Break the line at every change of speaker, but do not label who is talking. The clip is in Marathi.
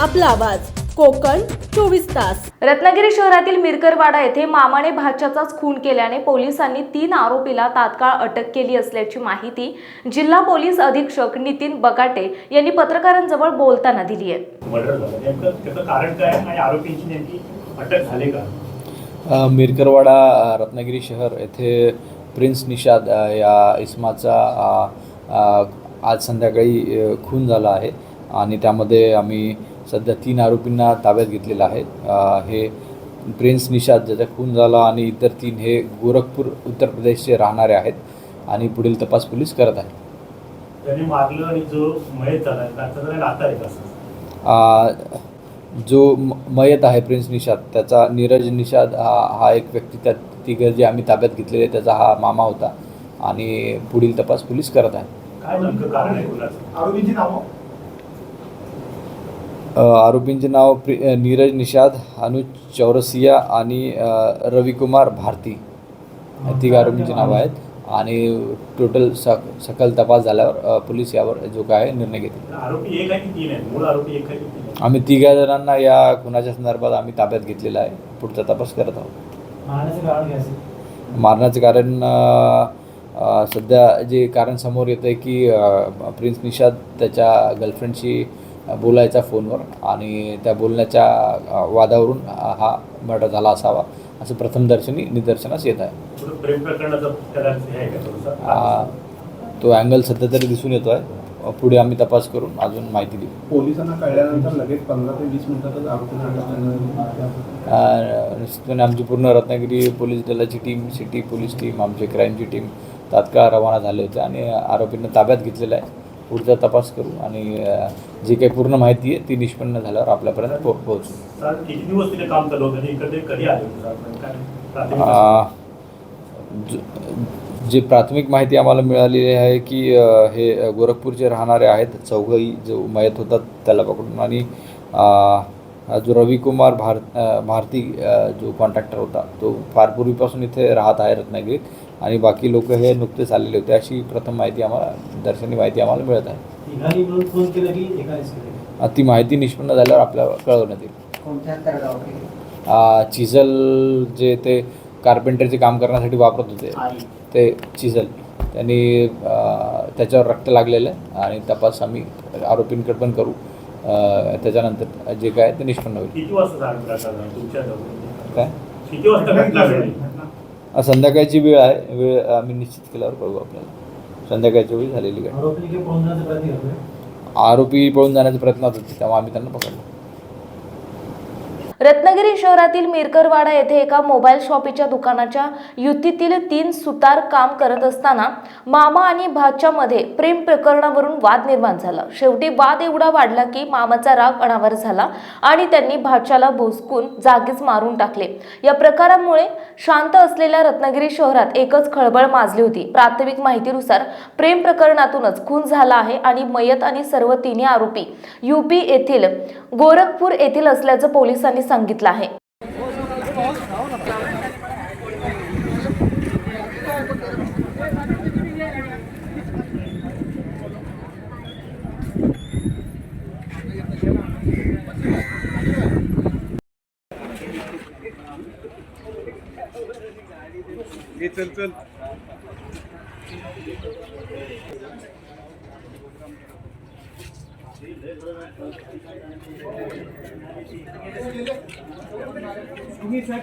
आपला आवाज. कोकण चोवीस तास.
रत्नागिरी शहरातील मिरकरवाडा येथे मामाने भाच्याचाच खून केल्याने पोलिसांनी तीन आरोपीला तात्काळ अटक केली असल्याची माहिती जिल्हा पोलीस अधीक्षक नितीन बगाटे यांनी पत्रकारांजवळ बोलताना दिली आहे.
मर्डर झालं. नेमकं त्याचं कारण काय आहे आणि आरोपींची नेमकी अटक झाली का?
अ, मिरकरवाडा रत्नागिरी शहर येथे प्रिन्स निषाद या इस्माचा आज संध्याकाळी खून झाला आहे. आणि त्यामध्ये आम्ही सध्या तीन आरोपींना ताब्यात घेतलेलं आहे. हे प्रिन्स निषाद ज्याचा खून झाला आणि इतर तीन हे गोरखपूर उत्तर प्रदेशचे राहणारे आहेत आणि पुढील तपास पोलीस करत आहेत.
त्यांनी मारलं आणि जो मयत झाला त्याचा जरा नाता आहे कसं
आ, जो म- मयत आहे प्रिन्स निषाद त्याचा नीरज निषाद हा हा एक व्यक्ती त्या तिघं जे आम्ही ताब्यात घेतलेले त्याचा हा मामा होता आणि पुढील तपास पोलीस करत आहे
काय नेमकं कारण आहे गुन्ह्याचं
आरोपींची नावं
प्रि नीरज निषाद अनुज चौरसिया आणि रविकुमार भारती तिघ आरोपींची नावं आहेत. आणि टोटल सक सकल तपास झाल्यावर पोलीस यावर जो काय आहे निर्णय घेतील. आम्ही तिघा जणांना या खुनाच्या संदर्भात आम्ही ताब्यात घेतलेला आहे. पुढचा तपास करत आहोत.
मारण्याचं कारण
सध्या जे कारण समोर येतं आहे की प्रिन्स निषाद त्याच्या गर्लफ्रेंडशी बोलायचा फोनवर आणि त्या बोलण्याच्या वादावरून हा मर्डर झाला असावा असं प्रथमदर्शनी निदर्शनास येत आहे.
हे
तो अँगल सध्या तरी दिसून येतो आहे पुढे आम्ही तपास करून अजून माहिती देऊ.
पोलिसांना कळल्यानंतर लगेच पंधरा ते वीस मिनिटातच
आमची पूर्ण रत्नागिरी पोलीस दलाची टीम सिटी पोलीस टीम आमचे क्राईमची टीम तात्काळ रवाना झाले होते आणि आरोपींना ताब्यात घेतलेला आहे. पुढचा तपास करू आणि जी काही पूर्ण माहिती आहे ती निष्पन्न झाल्यावर आपल्यापर्यंत पो पोहोचू. ज- जी प्राथमिक माहिती आम्हाला मिळालेली आहे की हे गोरखपूरचे राहणारे आहेत चौघही जो मयत होता त्याला पकडून. आणि जो रविकुमार भार भारती जो कॉन्ट्रॅक्टर होता तो फार पूर्वीपासून इथे राहत आहे रत्नागिरीत. आणि बाकी लोक हे नुकतेच आलेले होते. अशी प्रथम माहिती आम्हाला दर्शनी माहिती आम्हाला मिळत आहे.
तिघांनी मिळून फोन केला की एकानेच केलं.
अ, ती माहिती निष्पन्न झाल्यावर आपल्याला कळवण्यात येईल.
कोणत्या केली
चिझल जे ते कार्पेंटरचे काम करण्यासाठी वापरत होते. ते चिझल त्यांनी त्याच्यावर रक्त लागलेलं आहे आणि तपास आम्ही आरोपींकडे पण करू. त्याच्यानंतर जे काय ते निष्पन्न होईल.
किती वाजता झाला प्रकार झाला तुमच्या जवळ?
काय?
किती वाजता घटना घडली?
अ, संध्याकाळची वेळ आहे. वेळ आम्ही निश्चित केल्यावर कळू आपल्याला. संध्याकाळची वेळ झालेली
आरोपी पळून जाण्याचा प्रयत्न
होते तेव्हा आम्ही त्यांना पकडलो.
रत्नागिरी शहरातील मिरकरवाडा येथे एका मोबाईल शॉपीच्या दुकानाच्या युतीतील तीन सुतार काम करत असताना मामा आणि भाच्यामध्ये प्रेम प्रकरणावरून वाद निर्माण झाला. शेवटी वाद एवढा वाढला की मामाचा राग अनावर झाला आणि त्यांनी भाच्याला भोसकून जागीच मारून टाकले. या प्रकारामुळे शांत असलेल्या रत्नागिरी शहरात एकच खळबळ माजली होती. प्राथमिक माहितीनुसार प्रेम प्रकरणातूनच खून झाला आहे आणि मयत आणि सर्व तिन्ही आरोपी युपी येथील गोरखपूर येथील असल्याचं पोलिसांनी सांगितलं आहे. चल चल.
তুমি স্যার